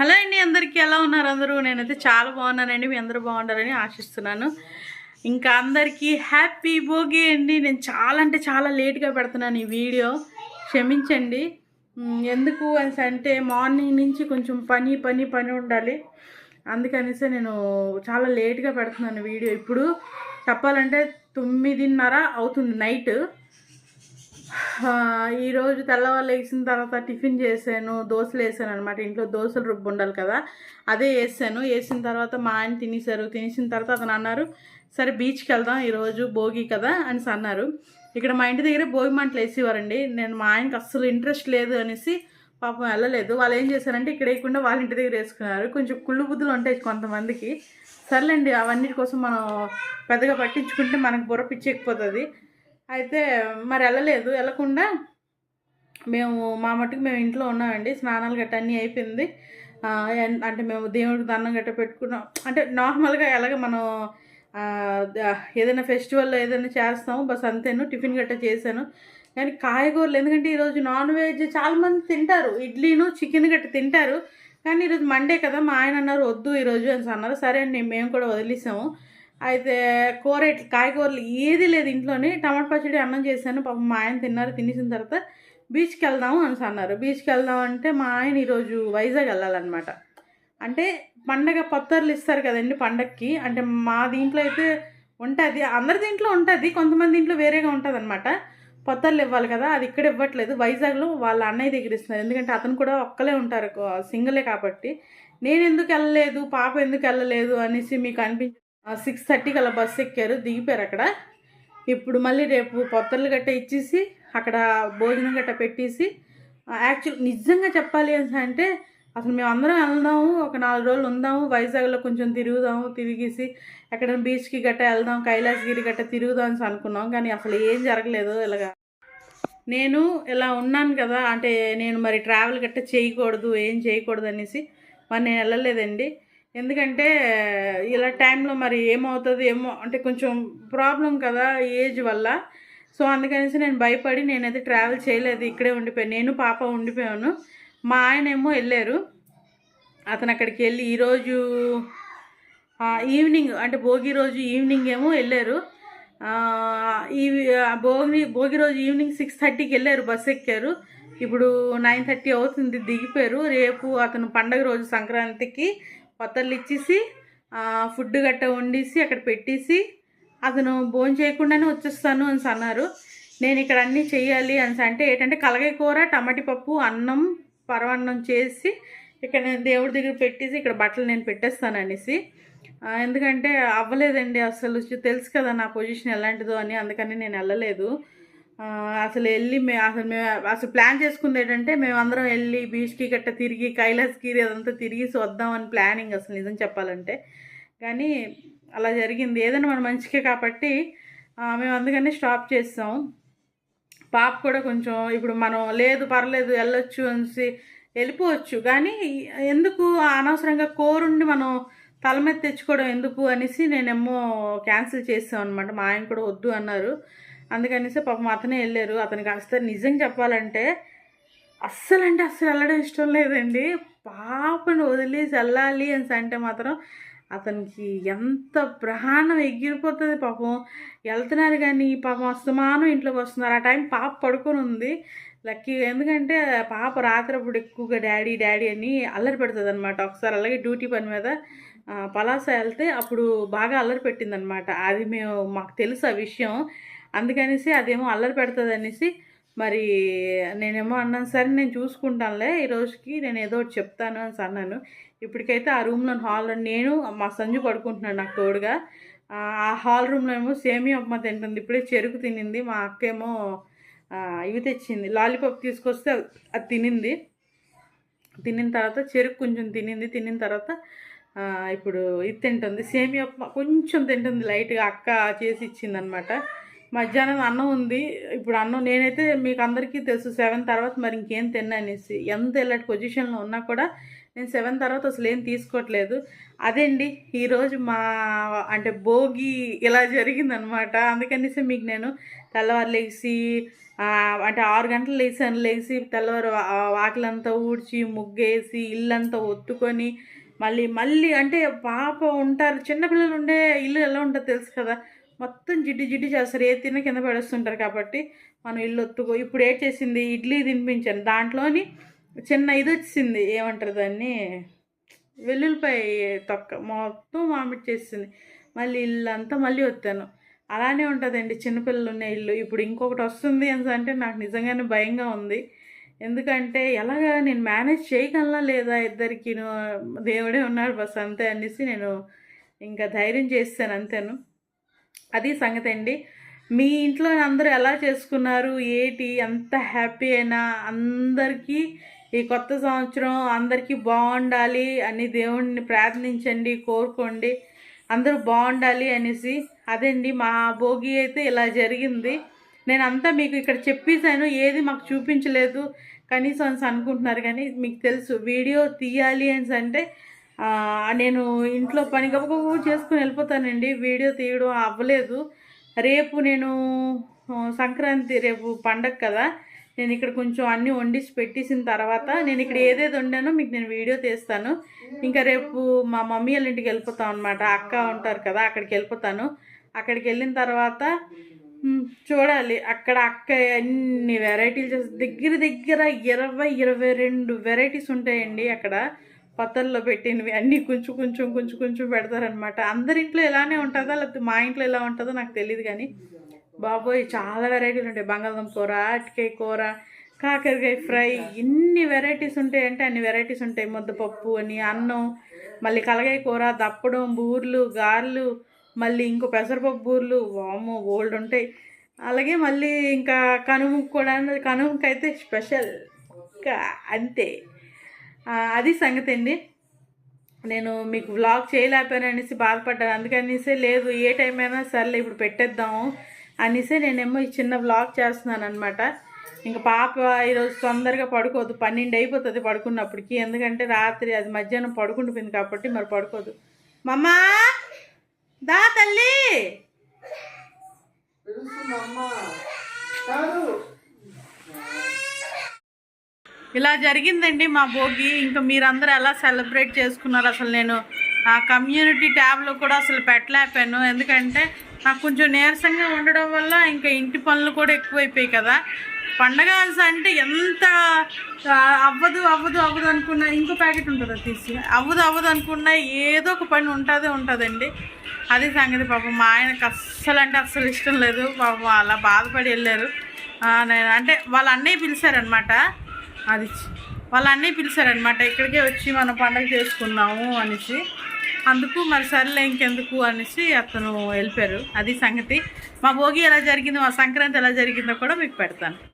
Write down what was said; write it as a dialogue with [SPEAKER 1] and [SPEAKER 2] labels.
[SPEAKER 1] Hello అండి అందరికీ ఎలా ఉన్నారు అందరూ? నేనైతే చాలా బాగున్నానండి మీ అందరూ బాగుండాలని ఆశిస్తున్నాను. ఇంకా అందరికీ హ్యాపీ భోగి అండి. నేను చాలా అంటే చాలా లేట్గా పెడుతున్నాను ఈ వీడియో. క్షమించండి. ఎందుకు అనేసి అంటే మార్నింగ్ నుంచి కొంచెం పని పని పని ఉండాలి. అందుకనేసి నేను చాలా లేట్గా పెడుతున్నాను వీడియో. ఇప్పుడు చెప్పాలంటే తొమ్మిదిన్నర అవుతుంది నైట్. ఈరోజు తెల్లవారు వేసిన తర్వాత టిఫిన్ చేశాను దోశలు వేసాను అనమాట ఇంట్లో దోశలు రుబ్బు ఉండాలి కదా అదే వేసాను. వేసిన తర్వాత మా ఆయన తినేశారు. తినేసిన తర్వాత అతను అన్నారు సరే బీచ్కి వెళ్దాం ఈరోజు భోగి కదా అనేసి అన్నారు. ఇక్కడ మా ఇంటి దగ్గర భోగి మంటలు వేసేవారండి. నేను మా ఆయనకి అస్సలు ఇంట్రెస్ట్ లేదు అనేసి పాపం వెళ్ళలేదు. వాళ్ళు ఏం చేశారంటే ఇక్కడ వేయకుండా వాళ్ళ ఇంటి దగ్గర వేసుకున్నారు. కొంచెం కుళ్ళు బుద్ధులు ఉంటాయి కొంతమందికి. సర్లేండి అవన్నిటి కోసం మనం పెద్దగా పట్టించుకుంటే మనకు బుర్ర పిచ్చెక్కిపోతుంది. అయితే మరి వెళ్ళలేదు. వెళ్ళకుండా మేము మా మట్టుకు మేము ఇంట్లో ఉన్నామండి. స్నానాలు గట్ట అన్నీ అయిపోయింది. అంటే మేము దేవుడికి దండం గట్ట పెట్టుకున్నాం. అంటే నార్మల్గా ఎలాగ మనం ఏదైనా ఫెస్టివల్లో ఏదైనా చేస్తాము. బస్ అంతేను. టిఫిన్ గట్ట చేశాను. కానీ కాయగూరలు ఎందుకంటే ఈరోజు నాన్ వెజ్ చాలామంది తింటారు. ఇడ్లీను చికెన్ గట్ట తింటారు. కానీ ఈరోజు మండే కదా. మా ఆయన అన్నారు వద్దు ఈరోజు అని అన్నారు. సరే అండి మేము కూడా వదిలేసాము. అయితే కూర కాయగూరలు ఏది లేదు ఇంట్లోనే. టమాటా పచ్చడి అన్నం చేశాను. పాపం మా ఆయన తిన్నారు తినేసిన తర్వాత బీచ్కి వెళ్దాము అని అన్నారు. బీచ్కి వెళ్దాం అంటే మా ఆయన ఈరోజు వైజాగ్ వెళ్ళాలన్నమాట. అంటే పండగ పత్తర్లు ఇస్తారు కదండి పండగకి అంటే మా దీంట్లో అయితే ఉంటుంది. అందరి దీంట్లో ఉంటుంది. కొంతమంది దీంట్లో వేరేగా ఉంటుంది అనమాట పొత్తర్లు ఇవ్వాలి కదా అది ఇక్కడ ఇవ్వట్లేదు. వైజాగ్లో వాళ్ళ అన్నయ్య దగ్గర ఇస్తున్నారు. ఎందుకంటే అతను కూడా ఒక్కలే ఉంటారు సింగలే కాబట్టి. నేను ఎందుకు వెళ్ళలేదు పాప ఎందుకు వెళ్ళలేదు అనేసి మీకు అనిపించింది సిక్స్ థర్టీకి అలా బస్సు ఎక్కారు. దిగిపోయారు అక్కడ. ఇప్పుడు మళ్ళీ రేపు పొత్తర్లు గట్ట ఇచ్చేసి అక్కడ భోజనం గట్ట పెట్టేసి యాక్చువల్ నిజంగా చెప్పాలి అని అంటే అసలు మేము అందరం వెళ్దాము ఒక నాలుగు రోజులు ఉందాము వైజాగ్లో కొంచెం తిరుగుదాము తిరిగేసి ఎక్కడ బీచ్కి గట్ట వెళ్దాం కైలాసగిరి గట్ట తిరుగుదాం అని అనుకున్నాం. కానీ అసలు ఏం జరగలేదు ఇలాగా. నేను ఇలా ఉన్నాను కదా అంటే నేను మరి ట్రావెల్ గట్ట చేయకూడదు ఏం చేయకూడదు అనేసి మరి నేను వెళ్ళలేదండి. ఎందుకంటే ఇలా టైంలో మరి ఏమవుతుంది ఏమో అంటే కొంచెం ప్రాబ్లం కదా ఏజ్ వల్ల. సో అందుకనేసి నేను భయపడి నేనైతే ట్రావెల్ చేయలేదు ఇక్కడే ఉండిపోయాను నేను పాప ఉండిపోయాను. మా ఆయన ఏమో వెళ్ళారు. అతను అక్కడికి వెళ్ళి ఈరోజు ఈవినింగ్ అంటే భోగి రోజు ఈవినింగ్ ఏమో వెళ్ళారు. ఈ భోగి భోగి రోజు ఈవినింగ్ సిక్స్ థర్టీకి వెళ్ళారు బస్ ఎక్కారు. ఇప్పుడు నైన్ థర్టీ అవుతుంది దిగిపోయారు. రేపు అతను పండగ రోజు సంక్రాంతికి కొత్తలు ఇచ్చేసి ఫుడ్ గట్ట వండేసి అక్కడ పెట్టేసి అతను భోజనం చేయకుండానే వచ్చేస్తాను అని అన్నారు. నేను ఇక్కడ అన్నీ చేయాలి అని అంటే ఏంటంటే కలగాయ కూర టమాటి పప్పు అన్నం పరవన్నం చేసి ఇక్కడ నేను దేవుడి దగ్గర పెట్టేసి ఇక్కడ బట్టలు నేను పెట్టేస్తాను అనేసి. ఎందుకంటే అవ్వలేదండి అసలు. తెలుసు కదా నా పొజిషన్ ఎలాంటిదో అని అందుకని నేను వెళ్ళలేదు. అసలు వెళ్ళి మే అసలు మేము అసలు ప్లాన్ చేసుకుంది ఏంటంటే మేము అందరం వెళ్ళి బీచ్కి గట్ట తిరిగి కైలాసగిరి అదంతా తిరిగి వద్దామని ప్లానింగ్ అసలు నిజం చెప్పాలంటే. కానీ అలా జరిగింది. ఏదైనా మన మంచికే కాబట్టి మేము అందుకనే స్టాప్ చేస్తాం. పాప కూడా కొంచెం ఇప్పుడు మనం లేదు పర్లేదు వెళ్ళొచ్చు అనేసి వెళ్ళిపోవచ్చు. కానీ ఎందుకు అనవసరంగా కోరుండి మనం తల మీద తెచ్చుకోవడం ఎందుకు అనేసి నేనేమో క్యాన్సిల్ చేస్తాం అనమాట మా ఆయన కూడా వద్దు అన్నారు. అందుకనేసి పాపం అతనే వెళ్ళారు. అతనికి అసలు నిజం చెప్పాలంటే అస్సలు అంటే అస్సలు వెళ్ళడం ఇష్టం లేదండి. పాపను వదిలేసి వెళ్ళాలి అని అంటే మాత్రం అతనికి ఎంత ప్రాణం ఎగిరిపోతుంది పాపం. వెళ్తున్నారు కానీ పాపం అస్తమానం ఇంట్లోకి వస్తున్నారు. ఆ టైం పాప పడుకొని ఉంది. లక్కీ ఎందుకంటే పాప రాత్రప్పుడు ఎక్కువగా డాడీ డాడీ అని అల్లరి పెడుతుంది అనమాట ఒకసారి అలాగే డ్యూటీ పని మీద పలాస వెళ్తే అప్పుడు బాగా అల్లరి పెట్టిందనమాట అది మేము మాకు తెలుసు ఆ విషయం. అందుకనేసి అదేమో అల్లరి పెడుతుంది అనేసి మరి నేనేమో అన్నాను సరే నేను చూసుకుంటానులే ఈ రోజుకి నేను ఏదో ఒకటి చెప్తాను అని అన్నాను. ఇప్పటికైతే ఆ రూమ్లో హాల్లో నేను మా సంజు పడుకుంటున్నాను నాకు తోడుగా. ఆ హాల్ రూమ్లో ఏమో సేమియా ఉప్మా తింటుంది. ఇప్పుడే చెరుకు తినింది. మా అక్క ఏమో ఇవి తెచ్చింది. లాలీపాప్ తీసుకొస్తే అది తినింది. తినిన తర్వాత చెరుకు కొంచెం తినింది. తినిన తర్వాత ఇప్పుడు ఇది తింటుంది. సేమియా ఉప్మా కొంచెం తింటుంది. లైట్గా అక్క చేసి ఇచ్చిందనమాట. మధ్యాహ్నం అన్నం ఉంది. ఇప్పుడు అన్నం నేనైతే మీకు అందరికీ తెలుసు సెవెన్ తర్వాత మరి ఇంకేం తిన్నా అనేసి. ఎంత ఇలాంటి పొజిషన్లో ఉన్నా కూడా నేను సెవెన్ తర్వాత అసలు ఏం తీసుకోవట్లేదు. అదేండి ఈరోజు మా అంటే భోగి ఇలా జరిగిందనమాట. అందుకనేసి మీకు నేను తెల్లవారు లేచి అంటే ఆరు గంటలు లేచాను. లేచి తెల్లవారు వాకిలంతా ఊడ్చి ముగ్గేసి ఇల్లంతా ఒత్తుకొని మళ్ళీ మళ్ళీ అంటే పాప ఉంటారు. చిన్నపిల్లలు ఉండే ఇల్లు ఎలా ఉంటుందో తెలుసు కదా. మొత్తం జిడ్డు జిడ్డు చేస్తారు. ఏ తిన్న కింద పడేస్తుంటారు కాబట్టి మనం ఇల్లు ఒత్తుకో ఇప్పుడు ఏం చేసింది? ఇడ్లీ తినిపించాను. దాంట్లోని చిన్న ఇది వచ్చింది. ఏమంటారు దాన్ని? వెల్లుల్లిపాయ తొక్క మొత్తం వామిట్ చేసింది. మళ్ళీ ఇల్లు అంతా మళ్ళీ వస్తాను అలానే ఉంటుందండి చిన్నపిల్లలు ఉన్న ఇల్లు. ఇప్పుడు ఇంకొకటి వస్తుంది అని అంటే నాకు నిజంగానే భయంగా ఉంది. ఎందుకంటే ఎలాగా నేను మేనేజ్ చేయగలనా లేదా ఇద్దరికి దేవుడే ఉన్నాడు బస్ అంతే అనేసి నేను ఇంకా ధైర్యం చేస్తాను అంతేను. అది సంగతి అండి మీ ఇంట్లో అందరూ ఎలా చేసుకున్నారు? ఏటి? ఎంత హ్యాపీ అయినా అందరికీ ఈ కొత్త సంవత్సరం అందరికీ బాగుండాలి అని దేవుణ్ణి ప్రార్థించండి కోరుకోండి. అందరూ బాగుండాలి అనేసి. అదండి మా భోగి అయితే ఇలా జరిగింది. నేను అంతా మీకు ఇక్కడ చెప్పేశాను. ఏది మాకు చూపించలేదు. కనీసం అనుకుంటున్నారు కానీ మీకు తెలుసు. వీడియో తీయాలి అని అంటే నేను ఇంట్లో పని గబగబు చేసుకుని వెళ్ళిపోతానండి. వీడియో తీయడం అవ్వలేదు. రేపు నేను సంక్రాంతి రేపు పండగ కదా. నేను ఇక్కడ కొంచెం అన్నీ వండిసి పెట్టేసిన తర్వాత నేను ఇక్కడ ఏదేది వండానో మీకు నేను వీడియో తీస్తాను. ఇంకా రేపు మా మమ్మీ వాళ్ళ ఇంటికి వెళ్ళిపోతాం అనమాట అక్క ఉంటారు కదా అక్కడికి వెళ్ళిపోతాను. అక్కడికి వెళ్ళిన తర్వాత చూడాలి. అక్కడ అక్క అన్ని వెరైటీలు చేసి దగ్గర దగ్గర ఇరవై ఇరవై రెండు వెరైటీస్ ఉంటాయండి అక్కడ. పత్తల్లో పెట్టినవి అన్నీ కొంచెం కొంచెం కొంచెం కొంచెం పెడతారనమాట అందరి ఇంట్లో ఇలానే ఉంటుందా? లేకపోతే మా ఇంట్లో ఎలా ఉంటుందో నాకు తెలియదు కానీ బాబోయ్ చాలా వెరైటీలు ఉంటాయి. బంగాళదుంప కూర అటికాయ కూర కాకరకాయ ఫ్రై ఎన్ని వెరైటీస్ ఉంటాయంటే అన్ని వెరైటీస్ ఉంటాయి. ముద్దపప్పు అని అన్నం మళ్ళీ కలగాయ కూర దప్పడం బూర్లు గారెలు మళ్ళీ ఇంకో పెసరపప్పు బూర్లు వామో ఓల్డ్ ఉంటాయి. అలాగే మళ్ళీ ఇంకా కనుము కూడా కనుముకు అయితే స్పెషల్ అంతే. అది సంగతి అండి. నేను మీకు వ్లాగ్ చేయలేకపోయాను అనేసి బాధపడ్డాను. అందుకనేసే లేదు ఏ టైం అయినా సర్లే ఇప్పుడు పెట్టేద్దాము అనేసి నేనేమో ఈ చిన్న వ్లాగ్ చేస్తున్నాను అనమాట ఇంకా పాప ఈరోజు తొందరగా పడుకోదు. పన్నెండు అయిపోతుంది పడుకున్నప్పటికి. ఎందుకంటే రాత్రి అది మధ్యాహ్నం పడుకుంటుంది కాబట్టి మరి పడుకోదు. మమ్మా! దా తల్లి! ఇలా జరిగిందండి మా భోగి. ఇంకా మీరందరూ ఎలా సెలబ్రేట్ చేసుకున్నారు? అసలు నేను ఆ కమ్యూనిటీ ట్యాబ్లో కూడా అసలు పెట్టలేపాను ఎందుకంటే నాకు కొంచెం నీరసంగా ఉండడం వల్ల ఇంకా ఇంటి పనులు కూడా ఎక్కువైపోయాయి కదా. పండగ అంటే ఎంత అవ్వదు అవ్వదు అవ్వదు అనుకున్నా ఇంకో ప్యాకెట్ ఉంటుందా తీసి? అవ్వదు అవ్వదు అనుకున్నా ఏదో ఒక పని ఉంటుందే ఉంటుందండి. అది సంగతి పాపం. మా ఆయనకు అస్సలు అంటే అస్సలు ఇష్టం లేదు. పాపం అలా బాధపడి వెళ్ళారు. నేను అంటే వాళ్ళ అన్నయ్య పిలిచారనమాట అది వాళ్ళు అన్నీ పిలిచారనమాట ఇక్కడికే వచ్చి మనం పండగ చేసుకున్నాము అనేసి. అందుకు మరి సర్లే ఇంకెందుకు అనేసి అతను వెళ్ళిపోయారు. అది సంగతి. మా భోగి ఎలా జరిగిందో మా సంక్రాంతి ఎలా జరిగిందో కూడా మీకు పెడతాను.